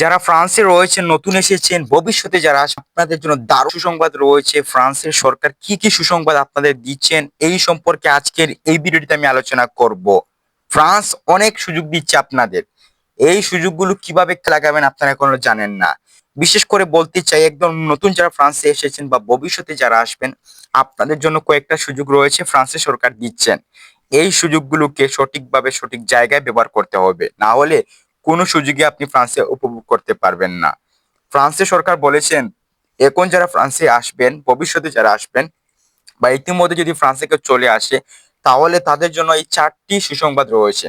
যারা ফ্রান্সে রয়েছেন, নতুন এসেছেন, ভবিষ্যতে যারা আপনাদের জন্য দারুণ সুসংবাদ রয়েছে। ফ্রান্সের সরকার কি কি সুসংবাদ আপনাদের দিচ্ছেন, এই সম্পর্কে আজকের এই ভিডিওটিতে আমি আলোচনা করব। ফ্রান্স অনেক সুযোগ দিচ্ছে আপনাদের। এই সুযোগগুলো কীভাবে লাগাবেন আপনারা এখনও জানেন না। বিশেষ করে বলতে চাই, একদম নতুন যারা ফ্রান্সে এসেছেন বা ভবিষ্যতে যারা আসবেন, আপনাদের জন্য কয়েকটা সুযোগ রয়েছে ফ্রান্সের সরকার দিচ্ছেন। এই সুযোগগুলোকে সঠিকভাবে সঠিক জায়গায় ব্যবহার করতে হবে। না হলে কোনো সুযোগে আপনি ফ্রান্সে উপভোগ করতে পারবেন না। ফ্রান্সের সরকার বলেছেন, এখন যারা ফ্রান্সে আসবেন, ভবিষ্যতে যারা আসবেন, বা ইতিমধ্যে যদি ফ্রান্সে কেউ চলে আসে, তাহলে তাদের জন্য এই চারটি সুসংবাদ রয়েছে।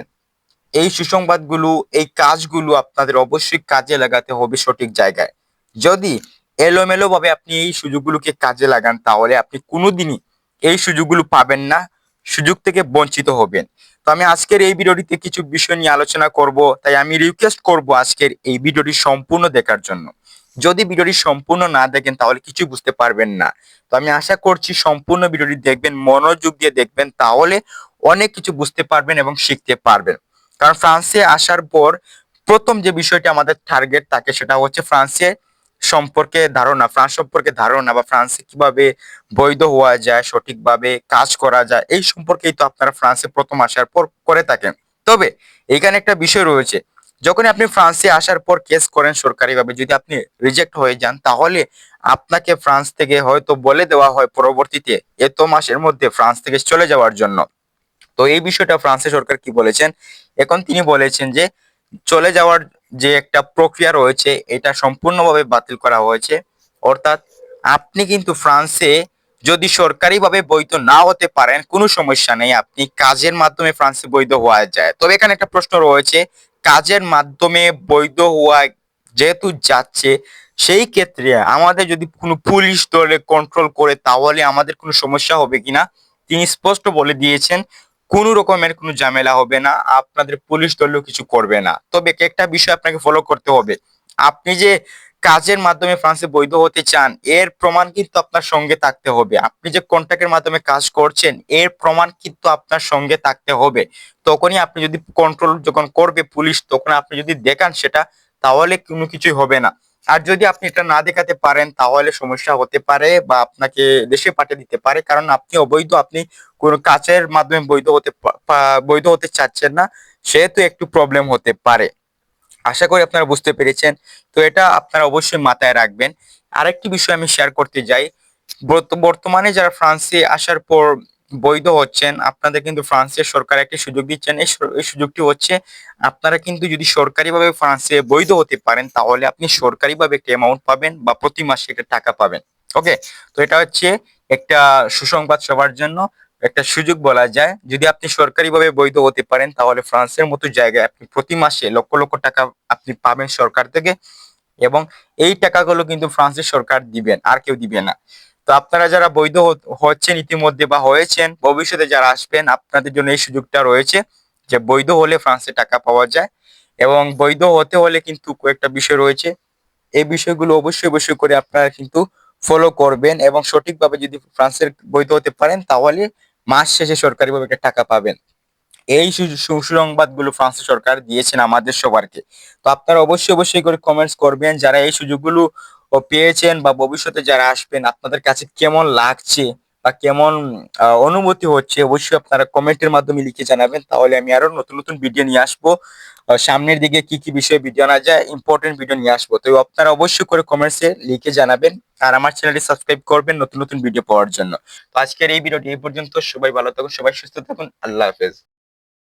এই সুসংবাদগুলো, এই কাজগুলো আপনাদের অবশ্যই কাজে লাগাতে হবে সঠিক জায়গায়। যদি এলোমেলো ভাবে আপনি এই সুযোগগুলোকে কাজে লাগান, তাহলে আপনি কোনোদিনই এই সুযোগগুলো পাবেন না। সুযোগ থেকে বঞ্চিত হবেন। তো আমি আজকের এই ভিডিওটিতে কিছু বিষয় নিয়ে আলোচনা করব, তাই আমি রিকোয়েস্ট করব আজকের এই ভিডিওটি সম্পূর্ণ দেখার জন্য। যদি ভিডিওটি সম্পূর্ণ না দেখেন, তাহলে কিছু বুঝতে পারবেন না। তো আমি আশা করছি সম্পূর্ণ ভিডিওটি দেখবেন, মনোযোগ দিয়ে দেখবেন, তাহলে অনেক কিছু বুঝতে পারবেন এবং শিখতে পারবেন। কারণ ফ্রান্সে আসার পর প্রথম যে বিষয়টি আমাদের টার্গেট থাকে, সেটা হচ্ছে ফ্রান্সে সম্পর্কে ধারণা, ফ্রান্স সম্পর্কে ধারণা বা ফ্রান্সে কীভাবে বৈধ হওয়া যায়, সঠিকভাবে কাজ করা যায়, এই সম্পর্কেই তো আপনারা ফ্রান্সে প্রথম আসার পর করে থাকেন। তবে এখানে একটা বিষয় রয়েছে যখন আপনি ফ্রান্সে আসার পর কেস করেন সরকারিভাবে, যদি আপনি রিজেক্ট হয়ে যান, তাহলে আপনাকে ফ্রান্স থেকে হয়তো বলে দেওয়া হয় পরবর্তীতে এত মাসের মধ্যে ফ্রান্স থেকে চলে যাওয়ার জন্য। তো এই বিষয়টা ফ্রান্সের সরকার কি বলেছেন? এখন তিনি বলেছেন যে চলে যাওয়ার যে একটা প্রক্রিয়া রয়েছে, এটা সম্পূর্ণভাবে বাতিল করা হয়েছে। অর্থাৎ আপনি কিন্তু ফ্রান্সে যদি সরকারিভাবে বৈধ না হতে পারেন, কোনো সমস্যা নেই। আপনি কাজের মাধ্যমে ফ্রান্সে বৈধ হওয়া যায়। তবে এখানে একটা প্রশ্ন রয়েছে, কাজের মাধ্যমে বৈধ হওয়া যেহেতু যাচ্ছে, সেই ক্ষেত্রে আমাদের যদি কোনো পুলিশ দলে কন্ট্রোল করে, তাহলে আমাদের কোনো সমস্যা হবে কিনা? তিনি স্পষ্ট বলে দিয়েছেন কোনো রকমের কোনো ঝামেলা হবে না, আপনাদের পুলিশ দলও কিছু করবে না। তবে একটা বিষয় আপনাকে ফলো করতে হবে। আপনি যে কাজের মাধ্যমে ফ্রান্সে বৈধ হতে চান, এর প্রমাণ কিন্তু আপনার সঙ্গে থাকতে হবে। আপনি যে কন্ট্রাক্টের মাধ্যমে কাজ করছেন, এর প্রমাণ কিন্তু আপনার সঙ্গে থাকতে হবে। তখনই আপনি যদি কন্ট্রোল যখন করবে পুলিশ, তখন আপনি যদি দেখান সেটা, তাহলে কোনো কিছুই হবে না। আর যদি আপনি এটা না দেখাতে পারেন, তাহলে সমস্যা হতে পারে বা আপনাকে দেশে পাঠিয়ে দিতে পারে। কারণ আপনি অবৈধ, আপনি কোনো কাজের মাধ্যমে বৈধ হতে বৈধ হতে চাচ্ছেন না, সেহেতু একটু প্রবলেম হতে পারে। আশা করি আপনারা বুঝতে পেরেছেন। তো এটা আপনারা অবশ্যই মাথায় রাখবেন। আরেকটি বিষয় আমি শেয়ার করতে যাই বর্ত- বর্তমানে যারা ফ্রান্সে আসার পর বৈধ হচ্ছেন, আপনাদের কিন্তু ফ্রান্সের সরকার একটি সুযোগ দিচ্ছেন। এই সুযোগটি হচ্ছে, আপনারা কিন্তু যদি সরকারিভাবে ফ্রান্সে বৈধ হতে পারেন, তাহলে আপনি সরকারিভাবে একটা অ্যামাউন্ট পাবেন বা প্রতি মাসে একটা টাকা পাবেন। ওকে তো এটা হচ্ছে একটা সুসংবাদ সবার জন্য একটা সুযোগ বলা যায়। যদি আপনি সরকারিভাবে বৈধ হতে পারেন, তাহলে ফ্রান্সের মতো জায়গায় আপনি প্রতি মাসে লক্ষ লক্ষ টাকা আপনি পাবেন সরকার থেকে এবং এই টাকাগুলো কিন্তু ফ্রান্সের সরকার দিবেন, আর কেউ দিবে না। তো আপনারা যারা বৈধ হচ্ছেন ইতিমধ্যে বা হয়েছেন, ভবিষ্যতে যারা আসবেন, আপনাদের জন্য এই সুযোগটা রয়েছে যে বৈধ হলে ফ্রান্সে টাকা পাওয়া যায় এবং বৈধ হতে হলে কিন্তু কয়েকটা বিষয় রয়েছে। এই বিষয়গুলো অবশ্যই অবশ্যই করে আপনারা কিন্তু ফলো করবেন এবং সঠিকভাবে যদি ফ্রান্সের বৈধ হতে পারেন, তাহলে মাস শেষে সরকারিভাবে একটা টাকা পাবেন। এই সুসংবাদগুলো ফ্রান্সের সরকার দিয়েছেন আমাদের সবারকে। তো আপনারা অবশ্যই অবশ্যই করে কমেন্টস করবেন। যারা এই সুযোগগুলো পেয়েছেন বা ভবিষ্যতে যারা আসবেন, আপনাদের কাছে কেমন লাগছে বা কেমন অনুভূতি হচ্ছে, অবশ্যই আপনারা কমেন্টের মাধ্যমে লিখে জানাবেন। তাহলে আমি আরও নতুন নতুন ভিডিও নিয়ে আসব। সামনের দিকে কি কি বিষয়ে ভিডিও না যায় ইম্পর্টেন্ট ভিডিও নিয়ে আসব। তো আপনারা অবশ্যই করে কমেন্টসে লিখে জানাবেন আর আমার চ্যানেলটি সাবস্ক্রাইব করবেন নতুন নতুন ভিডিও পাওয়ার জন্য। তো আজকের এই ভিডিওটি এই পর্যন্ত। সবাই ভালো থাকুন, সবাই সুস্থ থাকুন। আল্লাহ হাফেজ।